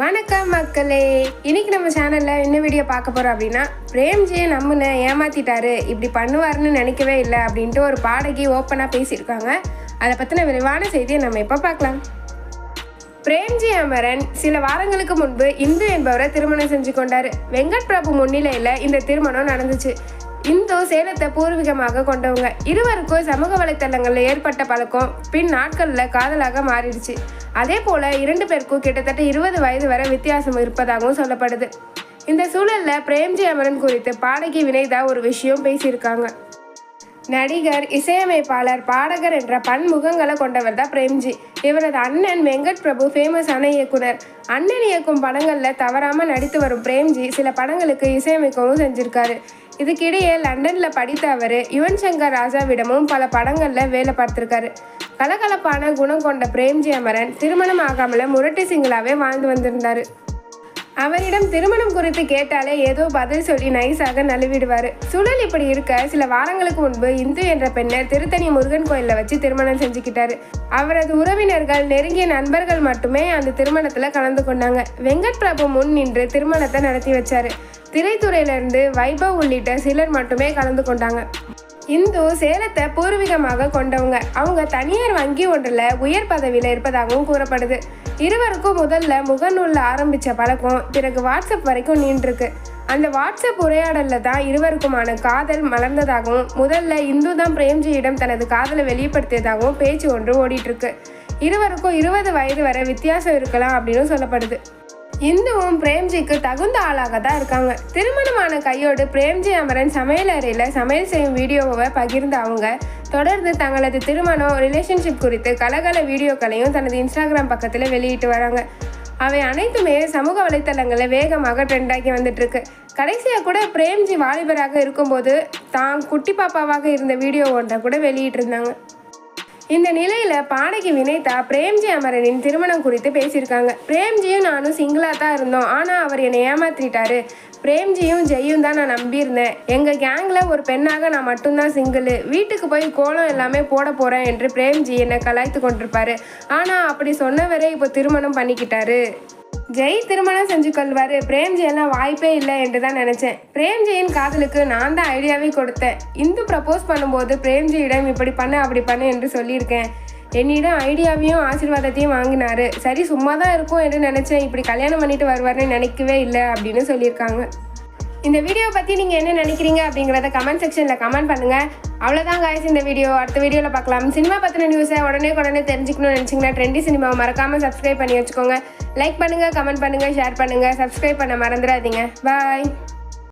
வணக்கம் மக்களே. இன்னைக்கு நம்ம சேனல்ல என்ன வீடியோ பார்க்க போறோம் அப்படின்னா பிரேம்ஜியை நம்புன ஏமாத்திட்டாரு இப்படி பண்ணுவாருன்னு நினைக்கவே இல்லை அப்படின்ட்டு ஒரு பாடகி ஓப்பனாக பேசியிருக்காங்க. அதை பற்றின விரிவான செய்தியை நம்ம இப்போ பார்க்கலாம். பிரேம்ஜி அமரன் சில வாரங்களுக்கு முன்பு இந்து என்பவரை திருமணம் செஞ்சு கொண்டார். வெங்கட் பிரபு முன்னிலையில் இந்த திருமணம் நடந்துச்சு. இந்து சேலத்தை பூர்வீகமாக கொண்டவங்க. இருவருக்கும் சமூக வலைத்தளங்களில் ஏற்பட்ட பழக்கம் பின் நாட்களில் காதலாக மாறிடுச்சு. அதே போல இரண்டு பேருக்கும் கிட்டத்தட்ட இருபது வயது வரை வித்தியாசம் இருப்பதாகவும் சொல்லப்படுது. இந்த சூழலில் பிரேம்ஜி அமரன் குறித்து பாடகி வினைதா ஒரு விஷயம் பேசியிருக்காங்க. நடிகர் இசையமைப்பாளர் பாடகர் என்ற பன்முகங்களை கொண்டவர் தான் பிரேம்ஜி. இவரது அண்ணன் வெங்கட் பிரபு ஃபேமஸான இயக்குனர். அண்ணன் இயக்கும் படங்களில் தவறாமல் நடித்து வரும் பிரேம்ஜி சில படங்களுக்கு இசையமைக்கவும் செஞ்சிருக்காரு. இதுக்கிடையே லண்டனில் படித்த அவர் யுவன் சங்கர் ராஜாவிடமும் பல படங்களில் வேலை பார்த்துருக்காரு. கலகலப்பான குணம் கொண்ட பிரேம்ஜி அமரன் திருமணம் ஆகாமல முரட்டு சிங்களாவே வாழ்ந்து வந்திருந்தாரு. அவரிடம் திருமணம் குறித்து கேட்டாலே ஏதோ பதில் சொல்லி நைஸாக நழுவிடுவார். சூழல் இப்படி இருக்க சில வாரங்களுக்கு முன்பு இந்து என்ற பெண்ணை திருத்தணி முருகன் கோயிலில் வச்சு திருமணம் செஞ்சுக்கிட்டாரு. அவரது உறவினர்கள் நெருங்கிய நண்பர்கள் மட்டுமே அந்த திருமணத்தில் கலந்து கொண்டாங்க. வெங்கட் பிரபு முன் நின்று திருமணத்தை நடத்தி வச்சாரு. திரைத்துறையிலிருந்து வைபவ் உள்ளிட்ட சிலர் மட்டுமே கலந்து கொண்டாங்க. இந்து சேலத்தை பூர்வீகமாக கொண்டவங்க. அவங்க தனியார் வங்கி ஒன்றில் உயர் பதவியில் இருப்பதாகவும் கூறப்படுது. இருவருக்கும் முதல்ல முகநூலில் ஆரம்பித்த பழக்கம் பிறகு வாட்ஸ்அப் வரைக்கும் நீண்டிருக்கு. அந்த வாட்ஸ்அப் உரையாடலில் தான் இருவருக்குமான காதல் மலர்ந்ததாகவும் முதல்ல இந்து தான் பிரேம்ஜியிடம் தனது காதலை வெளிப்படுத்தியதாகவும் பேச்சு ஒன்று ஓடிட்டுருக்கு இருவருக்கும் இருபது வயது வரை வித்தியாசம் இருக்கலாம் அப்படின்னு சொல்லப்படுது. இந்துவும் பிரேம்ஜிக்கு தகுந்த ஆளாக தான் இருக்காங்க. திருமணமான கையோடு பிரேம்ஜி அமரன் சமையல் அறையில் சமையல் செய்யும் வீடியோவை பகிர்ந்த அவங்க தொடர்ந்து தங்களது திருமணம் ரிலேஷன்ஷிப் குறித்து கலகல வீடியோக்களையும் தனது இன்ஸ்டாகிராம் பக்கத்தில் வெளியிட்டு வராங்க. அவை அனைத்துமே சமூக வலைத்தளங்களில் வேகமாக ட்ரெண்டாகி வந்துட்டுருக்கு. கடைசியாக கூட பிரேம்ஜி வாலிபராக இருக்கும்போது தான் குட்டி பாப்பாவாக இருந்த வீடியோ ஒன்றை கூட வெளியிட்டிருந்தாங்க. இந்த நிலையில பாடகி வினைதா பிரேம்ஜி அமரனின் திருமணம் குறித்து பேசியிருக்காங்க. பிரேம்ஜியும் நானும் சிங்கிளா தான் இருந்தோம். ஆனா அவர் என்னை ஏமாத்திட்டாரு. பிரேம்ஜியும் ஜெயும் தான் நான் நம்பியிருந்தேன். எங்கள் கேங்கில் ஒரு பெண்ணாக நான் மட்டும்தான் சிங்கிள் வீட்டுக்கு போய் கோலம் எல்லாமே போட போகிறேன் என்று பிரேம்ஜி என்னை கலாய்த்து கொண்டிருப்பாரு. ஆனால் அப்படி சொன்னவரே இப்போ திருமணம் பண்ணிக்கிட்டாரு. ஜெய் திருமணம் செஞ்சு கொள்வாரு. பிரேம்ஜி எல்லாம் வாய்ப்பே இல்லை என்று தான் நினைச்சேன். பிரேம்ஜியின் காதலுக்கு நான் தான் ஐடியாவே கொடுத்தேன். இந்து ப்ரப்போஸ் பண்ணும்போது பிரேம்ஜியிடம் இப்படி பண்ணு அப்படி பண்ணு என்று சொல்லியிருக்கேன். என்னிடம் ஐடியாவையும் ஆசீர்வாதத்தையும் வாங்கினாரு. சரி சும்மா தான் இருக்கும் என்று நினைச்சேன். இப்படி கல்யாணம் பண்ணிட்டு வருவாருன்னு நினைக்கவே இல்லை அப்படின்னு சொல்லியிருக்காங்க. இந்த வீடியோ பற்றி நீங்கள் என்ன நினைக்கிறீங்க அப்படிங்கிறத கமெண்ட் செக்ஷனில் கமெண்ட் பண்ணுங்கள் அவ்வளோதான் காய்ஸ் இந்த வீடியோ அடுத்த வீடியோவில் பார்க்கலாம். சினிமா பற்றின நியூஸை உடனே உடனே தெரிஞ்சுக்கணும்னு நினச்சிங்கன்னா ட்ரெண்டி சினிமாவை மறக்காமல் சப்ஸ்கிரைப் பண்ணி வச்சுக்கோங்க. லைக் பண்ணுங்கள் கமெண்ட் பண்ணுங்கள் ஷேர் பண்ணுங்கள் சப்ஸ்கிரைப் பண்ண மறந்துடாதீங்க. பாய்